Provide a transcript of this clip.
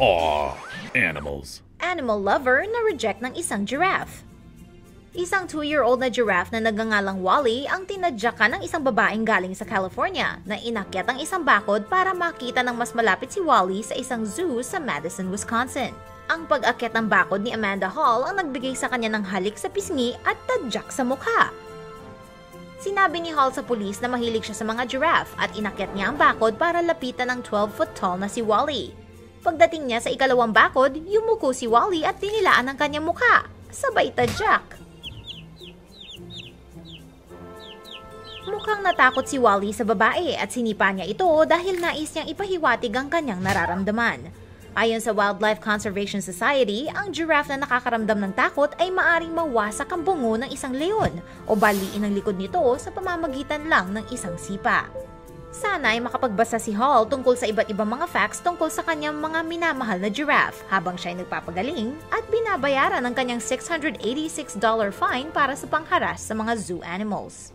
Aw, animals. Animal lover na reject ng isang giraffe. Isang 2-year-old na giraffe na nagangalang Wally ang tinadyakan ng isang babaeng galing sa California na inakyat ang isang bakod para makita ng mas malapit si Wally sa isang zoo sa Madison, Wisconsin. Ang pag-akyat ng bakod ni Amanda Hall ang nagbigay sa kanya ng halik sa pisngi at tadyak sa mukha. Sinabi ni Hall sa pulis na mahilig siya sa mga giraffe at inakyat niya ang bakod para lapitan ng 12-foot tall na si Wally. Pagdating niya sa ikalawang bakod, yumuko si Wally at tinilaan ang kanyang mukha. Sabay tadyak. Mukhang natakot si Wally sa babae at sinipa niya ito dahil nais niyang ipahiwatig ang kanyang nararamdaman. Ayon sa Wildlife Conservation Society, ang giraffe na nakakaramdam ng takot ay maaring mawasak ang bungo ng isang leon o baliin ang likod nito sa pamamagitan lang ng isang sipa. Sana ay makapagbasa si Hall tungkol sa iba't ibang mga facts tungkol sa kanyang mga minamahal na giraffe habang siya ay nagpapagaling at binabayaran ng kanyang $686 fine para sa pangharas sa mga zoo animals.